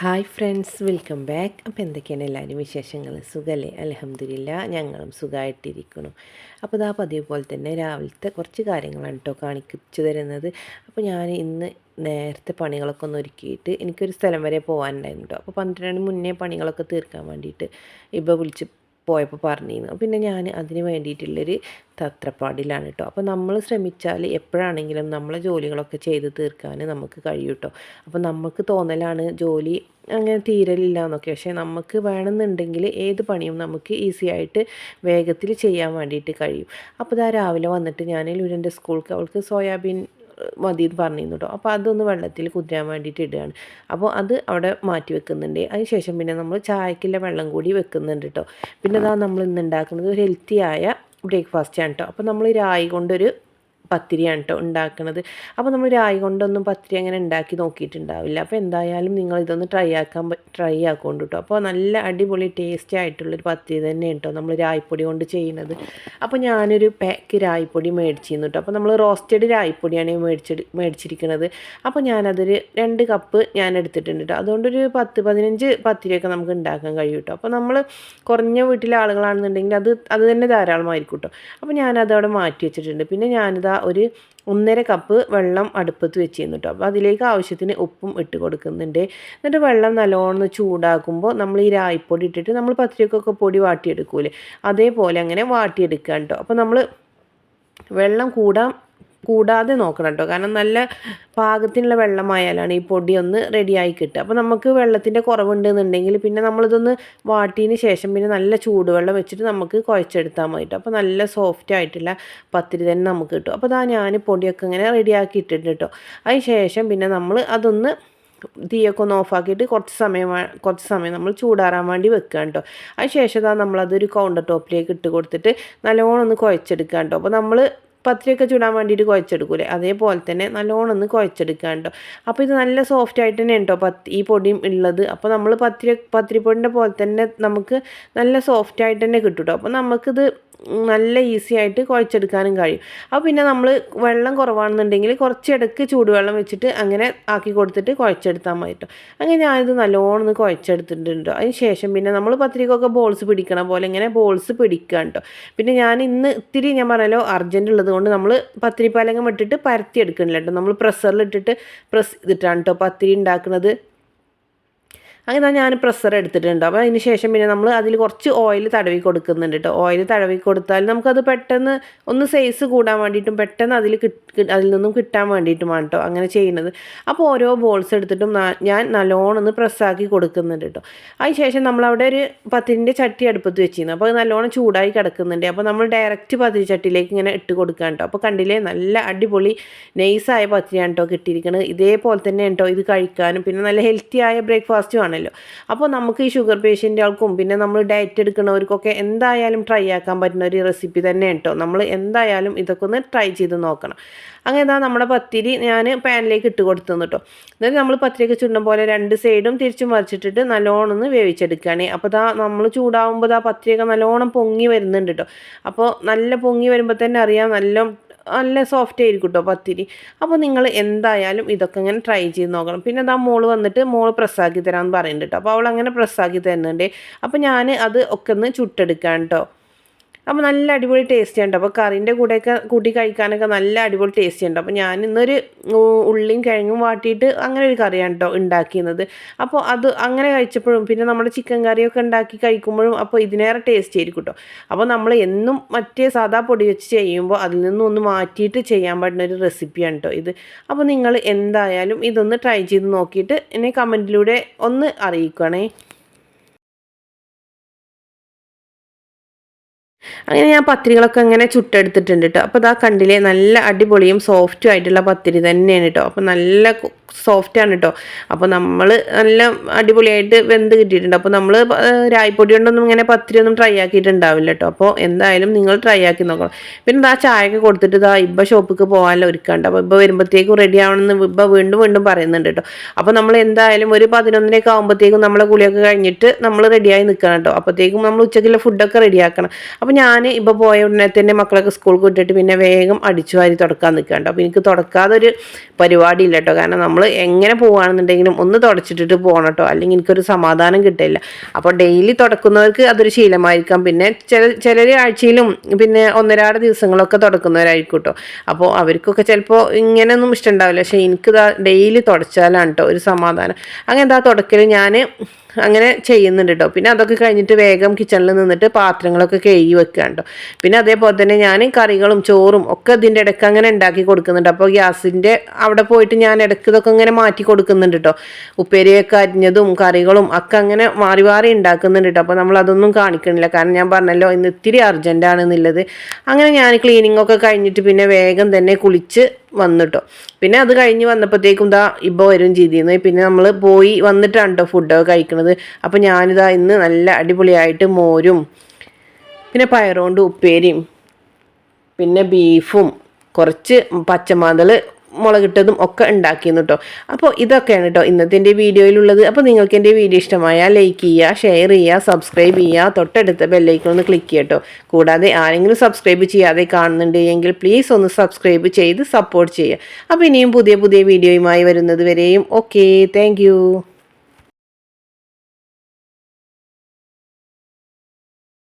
Hi friends welcome back അപ്പോൾ എന്തൊക്കെയാണ് എല്ലാവരും വിശേഷങ്ങൾ? സുഖമല്ലേ അലഹമില്ല ഞങ്ങളും സുഖമായിട്ടിരിക്കുന്നു അപ്പോൾ ഇതാ പതിവ് പോലെ തന്നെ രാവിലത്തെ കുറച്ച് കാര്യങ്ങളാണ് കേട്ടോ കാണിച്ചു തരുന്നത്. അപ്പോൾ ഞാൻ ഇന്ന് നേരത്തെ പണികളൊക്കെ ഒന്ന് ഒരുക്കിയിട്ട് എനിക്കൊരു സ്ഥലം വരെ പോകാനുണ്ടായിരുന്നു കേട്ടോ അപ്പോൾ പന്ത്രണ്ട് മുന്നേ പണികളൊക്കെ തീർക്കാൻ വേണ്ടിയിട്ട് ഇപ്പോൾ വിളിച്ച് പോയപ്പോൾ പറഞ്ഞിരുന്നു. പിന്നെ ഞാൻ അതിന് വേണ്ടിയിട്ടുള്ളൊരു തത്രപ്പാടിലാണ് കേട്ടോ അപ്പോൾ നമ്മൾ ശ്രമിച്ചാൽ എപ്പോഴാണെങ്കിലും നമ്മളെ ജോലികളൊക്കെ ചെയ്ത് തീർക്കാൻ നമുക്ക് കഴിയും കേട്ടോ അപ്പോൾ നമുക്ക് തോന്നലാണ് ജോലി അങ്ങനെ തീരലില്ല എന്നൊക്കെ. പക്ഷേ നമുക്ക് വേണമെന്നുണ്ടെങ്കിൽ ഏത് പണിയും നമുക്ക് ഈസി ആയിട്ട് വേഗത്തിൽ ചെയ്യാൻ വേണ്ടിയിട്ട് കഴിയും. അപ്പോൾ ഇതാ രാവിലെ വന്നിട്ട് ഞാൻ ലുരന്റെ സ്കൂൾക്ക് അവൾക്ക് സോയാബീൻ മതി എന്ന് പറഞ്ഞിരുന്നു കേട്ടോ. അപ്പോൾ അതൊന്ന് വെള്ളത്തിൽ കുതിരാൻ വേണ്ടിയിട്ട് ഇടുകയാണ്. അപ്പോൾ അത് അവിടെ മാറ്റി വെക്കുന്നുണ്ട്. അതിനുശേഷം പിന്നെ നമ്മൾ ചായക്കുള്ള വെള്ളം കൂടി വെക്കുന്നുണ്ട് കേട്ടോ. പിന്നെ അതാ നമ്മൾ ഇന്ന് ഉണ്ടാക്കുന്നത് ഒരു ഹെൽത്തി ആയ ബ്രേക്ക്ഫാസ്റ്റ് ആണ് കേട്ടോ. അപ്പോൾ നമ്മൾ രായി കൊണ്ടൊരു പത്തിരിയാണ് കേട്ടോ ഉണ്ടാക്കുന്നത് അപ്പോൾ നമ്മൾ രായി കൊണ്ടൊന്നും പത്തിരി അങ്ങനെ ഉണ്ടാക്കി നോക്കിയിട്ടുണ്ടാവില്ല. അപ്പോൾ എന്തായാലും നിങ്ങൾ ഇതൊന്ന് ട്രൈ ആക്കാൻ ട്രൈ ആക്കുകൊണ്ട് കേട്ടോ അപ്പോൾ നല്ല അടിപൊളി ടേസ്റ്റി ആയിട്ടുള്ളൊരു പത്തിരി തന്നെ കേട്ടോ നമ്മൾ രായ്പൊടി കൊണ്ട് ചെയ്യുന്നത് അപ്പോൾ ഞാനൊരു പാക്ക് രായ്പൊടി മേടിച്ചിരുന്നു കേട്ടോ അപ്പോൾ നമ്മൾ റോസ്റ്റഡ് രായ്പൊടിയാണ് മേടിച്ചെടു മേടിച്ചിരിക്കുന്നത് അപ്പോൾ ഞാനതൊരു രണ്ട് കപ്പ് ഞാൻ എടുത്തിട്ടുണ്ട് കേട്ടോ അതുകൊണ്ടൊരു പത്ത് പതിനഞ്ച് പത്തിരിയൊക്കെ നമുക്ക് ഉണ്ടാക്കാൻ കഴിയും കേട്ടോ അപ്പോൾ നമ്മൾ കുറഞ്ഞ വീട്ടിലെ ആളുകളാണെന്നുണ്ടെങ്കിൽ അത് അത് തന്നെ ധാരാളമായിരിക്കും കേട്ടോ അപ്പോൾ ഞാനത് അവിടെ മാറ്റി വെച്ചിട്ടുണ്ട്. പിന്നെ ഞാനിതാ ഒരു ഒന്നര കപ്പ് വെള്ളം അടുപ്പത്ത് വെച്ചിരുന്നു കേട്ടോ. അപ്പോൾ അതിലേക്ക് ആവശ്യത്തിന് ഉപ്പും ഇട്ട് കൊടുക്കുന്നുണ്ട്. എന്നിട്ട് വെള്ളം നല്ലോണം ചൂടാക്കുമ്പോൾ നമ്മൾ ഈ രായിപ്പൊടി ഇട്ടിട്ട് നമ്മൾ പത്തിരിക്കൊക്കെ പൊടി വാട്ടിയെടുക്കൂലേ? അതേപോലെ അങ്ങനെ വാട്ടിയെടുക്കുക കേട്ടോ. അപ്പോൾ നമ്മൾ വെള്ളം കൂടാൻ കൂടാതെ നോക്കണം കേട്ടോ കാരണം നല്ല പാകത്തിനുള്ള വെള്ളമായാലാണ് ഈ പൊടി ഒന്ന് റെഡിയായി കിട്ടുക. അപ്പോൾ നമുക്ക് വെള്ളത്തിന്റെ കുറവുണ്ടെന്നുണ്ടെങ്കിൽ പിന്നെ നമ്മളിതൊന്ന് വാട്ടിയതിന് ശേഷം പിന്നെ നല്ല ചൂടുവെള്ളം വെച്ചിട്ട് നമുക്ക് കുഴച്ചെടുത്താൽ മതി അപ്പോൾ നല്ല സോഫ്റ്റ് ആയിട്ടുള്ള പത്തിരി തന്നെ നമുക്ക് കിട്ടും. അപ്പോൾ അതാ ഞാൻ പൊടിയൊക്കെ ഇങ്ങനെ റെഡിയാക്കി ഇട്ടിട്ടുണ്ട് കേട്ടോ അതിന് ശേഷം പിന്നെ നമ്മൾ അതൊന്ന് തീയൊക്കെ ഒന്ന് ഓഫാക്കിയിട്ട് കുറച്ച് സമയം കുറച്ച് സമയം നമ്മൾ ചൂടാറാൻ വേണ്ടി വെക്കുക കേട്ടോ അതിന് ശേഷം നമ്മളതൊരു കൗണ്ടർ ടോപ്പിലേക്ക് ഇട്ട് കൊടുത്തിട്ട് നല്ലോണം ഒന്ന് കുഴച്ചെടുക്കുക കേട്ടോ അപ്പോൾ നമ്മൾ പത്തിരിയൊക്കെ ചുടാൻ വേണ്ടിയിട്ട് കുഴച്ചെടുക്കൂലേ. അതേപോലെ തന്നെ നല്ലോണം ഒന്ന് കുഴച്ചെടുക്കുക കേട്ടോ. അപ്പോൾ ഇത് നല്ല സോഫ്റ്റ് ആയിട്ട് തന്നെ കേട്ടോ പത്ത് ഈ പൊടിയും ഉള്ളത്. അപ്പോൾ നമ്മൾ പത്തിരി പത്തിരിപ്പൊടിന്റെ പോലെ തന്നെ നമുക്ക് നല്ല സോഫ്റ്റ് ആയിട്ട് തന്നെ കിട്ടും കേട്ടോ. അപ്പോൾ നമുക്കിത് നല്ല ഈസി ആയിട്ട് കുഴച്ചെടുക്കാനും കഴിയും. അപ്പോൾ പിന്നെ നമ്മൾ വെള്ളം കുറവാണെന്നുണ്ടെങ്കിൽ കുറച്ച് ഇടയ്ക്ക് ചൂടുവെള്ളം വെച്ചിട്ട് അങ്ങനെ ആക്കി കൊടുത്തിട്ട് കുഴച്ചെടുത്താൽ മതി കേട്ടോ അങ്ങനെ ഞാനിത് നല്ലോണം കുഴച്ചെടുത്തിട്ടുണ്ട്. അതിന് ശേഷം പിന്നെ നമ്മൾ പത്രികയൊക്കെ ബോൾസ് പിടിക്കണ പോലെ ഇങ്ങനെ ബോൾസ് പിടിക്കുക കേട്ടോ പിന്നെ ഞാൻ ഇന്ന് ഇത്തിരി ഞാൻ പറഞ്ഞല്ലോ അർജന്റ് ഉള്ളത് കൊണ്ട് നമ്മൾ പത്തിരി പലകം ഇട്ടിട്ട് പരത്തി എടുക്കണില്ല കേട്ടോ നമ്മൾ പ്രസറിലിട്ടിട്ട് പ്രസ് ചെയ്തിട്ടാണ് കേട്ടോ പത്തിരി ഉണ്ടാക്കുന്നത് അങ്ങനെ ഞാൻ പ്രഷർ എടുത്തിട്ടുണ്ട്. അപ്പോൾ അതിന് ശേഷം പിന്നെ നമ്മൾ അതിൽ കുറച്ച് ഓയിൽ തടവി കൊടുക്കുന്നുണ്ട് കേട്ടോ ഓയിൽ തടവി കൊടുത്താൽ നമുക്കത് പെട്ടെന്ന് ഒന്ന് സൈസ് കൂടാൻ വേണ്ടിയിട്ടും പെട്ടെന്ന് അതിൽ അതിൽ നിന്നും കിട്ടാൻ വേണ്ടിയിട്ടുമാണ് കേട്ടോ അങ്ങനെ ചെയ്യുന്നത്. അപ്പോൾ ഓരോ ബോൾസ് എടുത്തിട്ടും ഞാൻ നല്ലോണം ഒന്ന് പ്രസ്സാക്കി കൊടുക്കുന്നുണ്ട് കേട്ടോ അതിന് ശേഷം നമ്മളവിടെ ഒരു പത്തിരിന്റെ ചട്ടി അടുപ്പത്ത് വെച്ചിരുന്നു. അപ്പോൾ നല്ലോണം ചൂടായി കിടക്കുന്നുണ്ട്. അപ്പോൾ നമ്മൾ ഡയറക്റ്റ് പത്തിരി ചട്ടിയിലേക്ക് ഇങ്ങനെ ഇട്ട് കൊടുക്കാൻ കേട്ടോ അപ്പോൾ കണ്ടില്ലേ നല്ല അടിപൊളി നൈസായ പത്തിരിയാണ് കേട്ടോ കിട്ടിയിരിക്കുന്നത് ഇതേപോലെ തന്നെ കേട്ടോ ഇത് കഴിക്കാനും. പിന്നെ നല്ല ഹെൽത്തി ആയ ബ്രേക്ക്ഫാസ്റ്റും ആണ്. ആണല്ലോ. അപ്പോൾ നമുക്ക് ഈ ഷുഗർ പേഷ്യന്റുകൾക്കും പിന്നെ നമ്മൾ ഡയറ്റ് എടുക്കുന്നവർക്കൊക്കെ എന്തായാലും ട്രൈ ആക്കാൻ പറ്റുന്ന ഒരു റെസിപ്പി തന്നെ കേട്ടോ നമ്മൾ എന്തായാലും ഇതൊക്കെ ഒന്ന് ട്രൈ ചെയ്ത് നോക്കണം. അങ്ങനെ ഇതാ നമ്മുടെ പത്തിരി ഞാൻ പാനിലേക്ക് ഇട്ട് കൊടുത്തു കേട്ടോ എന്നിട്ട് നമ്മൾ പത്തിരിയൊക്കെ ചുണ്ടും പോലെ രണ്ട് സൈഡും തിരിച്ചും മറിച്ചിട്ടിട്ട് നല്ലോണം ഒന്ന് വേവിച്ചെടുക്കുകയാണ്. അപ്പോൾ ഇതാ നമ്മൾ ചൂടാവുമ്പോൾ ആ പത്തിരിയൊക്കെ നല്ലോണം പൊങ്ങി വരുന്നുണ്ട് കേട്ടോ അപ്പോൾ നല്ല പൊങ്ങി വരുമ്പോൾ തന്നെ അറിയാം നല്ല നല്ല സോഫ്റ്റ് ആയിരിക്കും കേട്ടോ പത്തിരി. അപ്പോൾ നിങ്ങൾ എന്തായാലും ഇതൊക്കെ ഇങ്ങനെ ട്രൈ ചെയ്ത് നോക്കണം. പിന്നെ അതാ മോൾ വന്നിട്ട് മോൾ പ്രസ്സാക്കി തരാമെന്ന് പറയുന്നുണ്ട് കേട്ടോ അപ്പോൾ അവൾ അങ്ങനെ പ്രസ്സാക്കി തരുന്നുണ്ട്. അപ്പോൾ ഞാൻ അത് ഒക്കെ ഒന്ന് ചുട്ടെടുക്കാം കേട്ടോ അപ്പോൾ നല്ല അടിപൊളി ടേസ്റ്റ് ഉണ്ട്. അപ്പോൾ കറിന്റെ കൂടെയൊക്കെ കൂട്ടി കഴിക്കാനൊക്കെ നല്ല അടിപൊളി ടേസ്റ്റ് ഉണ്ട്. അപ്പോൾ ഞാൻ ഇന്നൊരു ഉള്ളിയും കിഴങ്ങും വാട്ടിയിട്ട് അങ്ങനെ ഒരു കറിയാണ് കേട്ടോ ഉണ്ടാക്കിയത് അപ്പോൾ അത് അങ്ങനെ കഴിച്ചപ്പോഴും പിന്നെ നമ്മുടെ ചിക്കൻ കറിയൊക്കെ ഉണ്ടാക്കി കഴിക്കുമ്പോഴും അപ്പോൾ ഇതിനേറെ ടേസ്റ്റ് ആയിരിക്കും കേട്ടോ അപ്പോൾ നമ്മൾ എന്നും മറ്റേ സാധാ പൊടി വെച്ച് ചെയ്യുമ്പോൾ അതിൽ നിന്നും ഒന്ന് മാറ്റിയിട്ട് ചെയ്യാൻ പറ്റുന്ന ഒരു റെസിപ്പിയാണ് കേട്ടോ ഇത്. അപ്പോൾ നിങ്ങൾ എന്തായാലും ഇതൊന്ന് ട്രൈ ചെയ്ത് നോക്കിയിട്ട് എന്നെ കമന്റിലൂടെ ഒന്ന് അറിയിക്കണേ അങ്ങനെ ഞാൻ പത്തിരികളൊക്കെ അങ്ങനെ ചുട്ടെടുത്തിട്ടുണ്ട് കേട്ടോ അപ്പോൾ ഇതാ കണ്ടില്ലേ നല്ല അടിപൊളിയും സോഫ്റ്റും ആയിട്ടുള്ള പത്തിരി തന്നെയാണ് കേട്ടോ അപ്പോൾ നല്ല സോഫ്റ്റാണ് കേട്ടോ അപ്പോൾ നമ്മൾ നല്ല അടിപൊളിയായിട്ട് വെന്ത് കിട്ടിയിട്ടുണ്ട്. അപ്പോൾ നമ്മൾ രായ്പൊടി കൊണ്ടൊന്നും ഇങ്ങനെ പത്തിരി ഒന്നും ട്രൈ ആക്കിയിട്ടുണ്ടാവില്ല കേട്ടോ അപ്പോൾ എന്തായാലും നിങ്ങൾ ട്രൈ ആക്കി നോക്കണം. പിന്നെ ഇതാ ചായയൊക്കെ കൊടുത്തിട്ട് ഇതാ ഇബ്ബ ഷോപ്പിക്ക് പോകാനല്ലോ ഒരുക്കാണ്ട് അപ്പോൾ ഇബ്ബ വരുമ്പോഴത്തേക്കും റെഡി ആവണമെന്ന് ഇബ്ബ വീണ്ടും വീണ്ടും പറയുന്നുണ്ട് കേട്ടോ അപ്പോൾ നമ്മൾ എന്തായാലും ഒരു പതിനൊന്നരയൊക്കെ ആകുമ്പോഴത്തേക്കും നമ്മളെ കുളിയൊക്കെ കഴിഞ്ഞിട്ട് നമ്മൾ റെഡിയായി നിൽക്കണം കേട്ടോ അപ്പോഴത്തേക്കും നമ്മൾ ഉച്ചയ്ക്കുള്ള ഫുഡൊക്കെ റെഡിയാക്കണം അപ്പോൾ ഞാൻ ഞാൻ ഇപ്പോൾ പോയ ഉടനെ തന്നെ മക്കളൊക്കെ സ്കൂൾക്ക് വിട്ടിട്ട് പിന്നെ വേഗം അടിച്ചു വാരി തുടക്കാൻ നിൽക്കണ്ട അപ്പോൾ എനിക്ക് തുടക്കാതെ ഒരു പരിപാടി ഇല്ല കേട്ടോ കാരണം നമ്മൾ എങ്ങനെ പോവുകയാണെന്നുണ്ടെങ്കിലും ഒന്ന് തുടച്ചിട്ടിട്ട് പോകണം കേട്ടോ അല്ലെങ്കിൽ എനിക്കൊരു സമാധാനം കിട്ടില്ല. അപ്പോൾ ഡെയിലി തുടക്കുന്നവർക്ക് അതൊരു ശീലമായിരിക്കാം. പിന്നെ ചില ചിലർ ആഴ്ചയിലും പിന്നെ ഒന്നരാട് ദിവസങ്ങളൊക്കെ തുടക്കുന്നവരായിരിക്കും കേട്ടോ അപ്പോൾ അവർക്കൊക്കെ ചിലപ്പോൾ ഇങ്ങനെയൊന്നും ഇഷ്ടമുണ്ടാവില്ല പക്ഷേ എനിക്ക് ഡെയിലി തുടച്ചാലാണ് കേട്ടോ ഒരു സമാധാനം. അങ്ങനെ എന്താ തുടക്കൽ ഞാൻ അങ്ങനെ ചെയ്യുന്നുണ്ട് കേട്ടോ പിന്നെ അതൊക്കെ കഴിഞ്ഞിട്ട് വേഗം കിച്ചണിൽ നിന്നിട്ട് പാത്രങ്ങളൊക്കെ കഴുകി വെക്കുക കേട്ടോ പിന്നെ അതേപോലെ തന്നെ ഞാൻ കറികളും ചോറും ഒക്കെ ഇതിന്റെ ഇടയ്ക്ക് അങ്ങനെ ഉണ്ടാക്കി കൊടുക്കുന്നുണ്ട്. അപ്പോൾ ഗ്യാസിന്റെ അവിടെ പോയിട്ട് ഞാൻ ഇടയ്ക്ക് ഇതൊക്കെ ഇങ്ങനെ മാറ്റി കൊടുക്കുന്നുണ്ട് കേട്ടോ ഉപ്പേരിയൊക്കെ അരിഞ്ഞതും കറികളും ഒക്കെ അങ്ങനെ മാറി മാറി ഉണ്ടാക്കുന്നുണ്ട് കേട്ടോ അപ്പോൾ നമ്മൾ അതൊന്നും കാണിക്കണില്ല. കാരണം ഞാൻ പറഞ്ഞല്ലോ ഇന്ന് ഇത്തിരി അർജന്റാണെന്നുള്ളത് അങ്ങനെ ഞാൻ ക്ലീനിങ് ഒക്കെ കഴിഞ്ഞിട്ട് പിന്നെ വേഗം തന്നെ കുളിച്ച് വന്നിട്ടോ. പിന്നെ അത് കഴിഞ്ഞ് വന്നപ്പോഴത്തേക്കും ഇതാ ഇപ്പൊ വരും ചെയ്തിരുന്നു. പിന്നെ നമ്മൾ പോയി വന്നിട്ടാണ് കേട്ടോ ഫുഡൊക്കെ കഴിക്കുന്നത് അപ്പോൾ ഞാനിതാ ഇന്ന് നല്ല അടിപൊളിയായിട്ട് മോരും പിന്നെ പയറുകൊണ്ട് ഉപ്പേരിയും പിന്നെ ബീഫും കുറച്ച് പച്ചമാതൾ മുളകിട്ടതും ഒക്കെ ഉണ്ടാക്കിയിരുന്നു കേട്ടോ അപ്പോൾ ഇതൊക്കെയാണ് കേട്ടോ ഇന്നത്തെ എന്റെ വീഡിയോയിലുള്ളത്. അപ്പോൾ നിങ്ങൾക്ക് എന്റെ വീഡിയോ ഇഷ്ടമായാൽ ലൈക്ക് ചെയ്യുക ഷെയർ ചെയ്യുക സബ്സ്ക്രൈബ് ചെയ്യുക തൊട്ടടുത്ത ബെല്ലൈക്കൺ ഒന്ന് ക്ലിക്ക് ചെയ്യട്ടോ കൂടാതെ ആരെങ്കിലും സബ്സ്ക്രൈബ് ചെയ്യാതെ കാണുന്നുണ്ട് എങ്കിൽ പ്ലീസ് ഒന്ന് സബ്സ്ക്രൈബ് ചെയ്ത് സപ്പോർട്ട് ചെയ്യുക അപ്പോൾ ഇനിയും പുതിയ പുതിയ വീഡിയോയുമായി വരുന്നത് വരെയും. Okay thank